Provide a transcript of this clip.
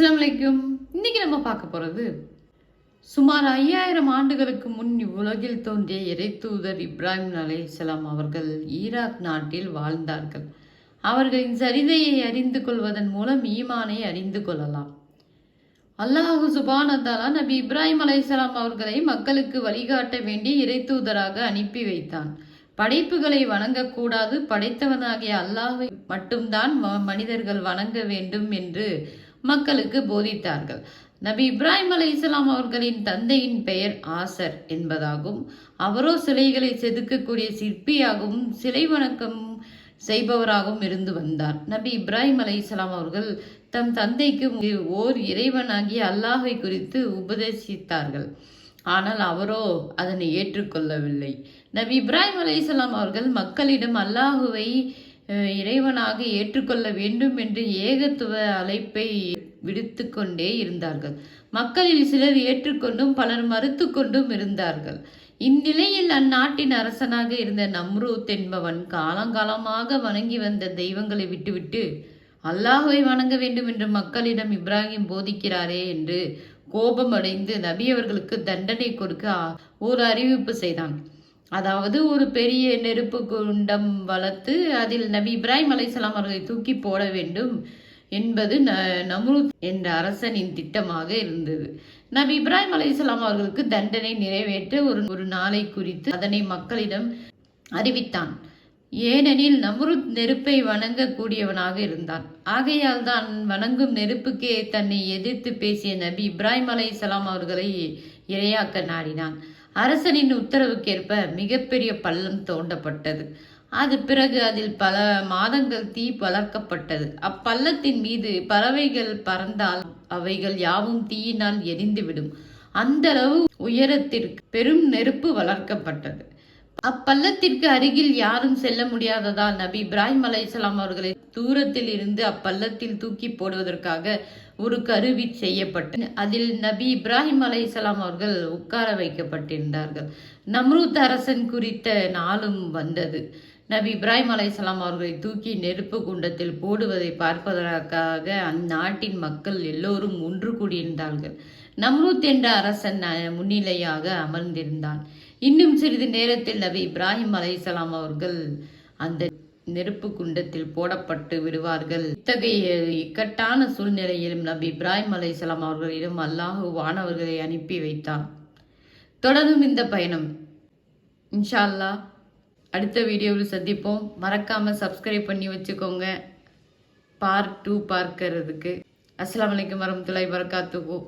அஸ்லாம் வலைக்கும் இன்னைக்கு நம்ம பார்க்க போகிறது சுமார் ஐயாயிரம் ஆண்டுகளுக்கு முன் இவ்வுலகில் தோன்றிய இறைத்தூதர் இப்ராஹிம் அலைஹிஸ்ஸலாம் அவர்கள் ஈராக் நாட்டில் வாழ்ந்தார்கள். அவர்களின் சரிதையை அறிந்து கொள்வதன் மூலம் ஈமானை அறிந்து கொள்ளலாம். அல்லாஹு சுபானத்தாலா நபி இப்ராஹிம் அலைசலாம் அவர்களை மக்களுக்கு வழிகாட்ட வேண்டி இறைத்தூதராக அனுப்பி வைத்தான். படைப்புகளை வணங்கக்கூடாது. படைத்தவனாகிய அல்லாஹை மட்டும்தான் ம- மனிதர்கள் வணங்க வேண்டும் என்று மக்களுக்கு போதித்தார்கள். நபி இப்ராஹிம் அலைஹிஸ்ஸலாம் அவர்களின் தந்தையின் பெயர் ஆசர் என்பதாகும். அவரோ சிலைகளை செதுக்கக்கூடிய சிற்பியாகவும் சிலை வணக்கம் செய்பவராகவும் இருந்து வந்தார். நபி இப்ராஹிம் அலைஹிஸ்ஸலாம் அவர்கள் தம் தந்தைக்கு ஓர் இறைவனாகிய அல்லாஹை குறித்து உபதேசித்தார்கள். ஆனால் அவரோ அதனை ஏற்றுக்கொள்ளவில்லை. நபி இப்ராஹிம் அலைஹிஸ்ஸலாம் அவர்கள் மக்களிடம் அல்லாஹுவை இறைவனாக ஏற்றுக்கொள்ள வேண்டும் என்று ஏகத்துவ அழைப்பை விடுத்து கொண்டே இருந்தார்கள். மக்களில் சிலர் ஏற்றுக்கொண்டும் பலர் மறுத்து கொண்டும் இருந்தார்கள். இந்நிலையில் அந்நாட்டின் அரசனாக இருந்த நம்ரூத் என்பவன் காலங்காலமாக வணங்கி வந்த தெய்வங்களை விட்டுவிட்டு அல்லாஹுவை வணங்க வேண்டும் என்று மக்களிடம் இப்ராஹிம் போதிக்கிறாரே என்று கோபமடைந்து நபி அவர்களுக்கு தண்டனை கொடுக்க ஒரு அறிவிப்பு செய்தான். அதாவது ஒரு பெரிய நெருப்பு குண்டம் வளர்த்து அதில் நபி இப்ராஹிம் அலைசலாம் அவர்களை தூக்கி போட வேண்டும் என்பது ந நம்ரூத் என்ற அரசனின் திட்டமாக இருந்தது. நபி இப்ராஹிம் அலைசலாம் அவர்களுக்கு தண்டனை நிறைவேற்ற ஒரு ஒரு நாளை குறித்து அதனை மக்களிடம் அறிவித்தான். ஏனெனில் நம்ருத் நெருப்பை வணங்கக்கூடியவனாக இருந்தான். ஆகையால் தான் வணங்கும் நெருப்புக்கே தன்னை எதிர்த்து பேசிய நபி இப்ராஹிம் அலைசலாம் அவர்களை இரையாக்க நாடினான். அரசனின் உத்தரவுக்கேற்ப மிகப்பெரிய பள்ளம் தோண்டப்பட்டது. அது பிறகு அதில் பல மாதங்கள் தீ வளர்க்கப்பட்டது அப்பள்ளத்தின் மீது பறவைகள் பறந்தால் அவைகள் யாவும் தீயினால் எரிந்துவிடும். அந்த அளவு உயரத்திற்கு பெரும் நெருப்பு வளர்க்கப்பட்டது. அப்பள்ளத்திற்கு அருகில் யாரும் செல்ல முடியாததால் நபி இப்ராஹிம் அலைஹிஸ்ஸலாம் அவர்களை தூரத்தில் இருந்து அப்பள்ளத்தில் தூக்கி போடுவதற்காக ஒரு கருவி செய்யப்பட்டு அதில் நபி இப்ராஹிம் அலைஹிஸ்ஸலாம் அவர்கள் உட்கார வைக்கப்பட்டிருந்தார்கள். நம்ரூத் அரசன் குறித்த நாளும் வந்தது. நபி இப்ராஹிம் அலைஹிஸ்ஸலாம் அவர்களை தூக்கி நெருப்பு குண்டத்தில் போடுவதை பார்ப்பதற்காக அந்நாட்டின் மக்கள் எல்லோரும் ஒன்று கூடியிருந்தார்கள். நம்ரூத் என்ற அரசன் அஹ், முன்னிலையாக அமர்ந்திருந்தான். இன்னும் சிறிது நேரத்தில் நபி இப்ராஹிம் அலைசலாம் அவர்கள் அந்த நெருப்பு குண்டத்தில் போடப்பட்டு விடுவார்கள். இத்தகைய இக்கட்டான சூழ்நிலையிலும் நபி இப்ராஹிம் அலைசலாம் அவர்களிடம் அல்லாஹு வானவர்களை அனுப்பி வைத்தான். தொடரும் இந்த பயணம். இன்ஷா அல்லாஹ் அடுத்த வீடியோவில் சந்திப்போம். மறக்காம சப்ஸ்கிரைப் பண்ணி வச்சுக்கோங்க. பார்ட் டூ பார்க்கறதுக்கு. அஸ்லாம் வலைக்கம் வரமத்துல்லாஹி வரகாத்துக்கும்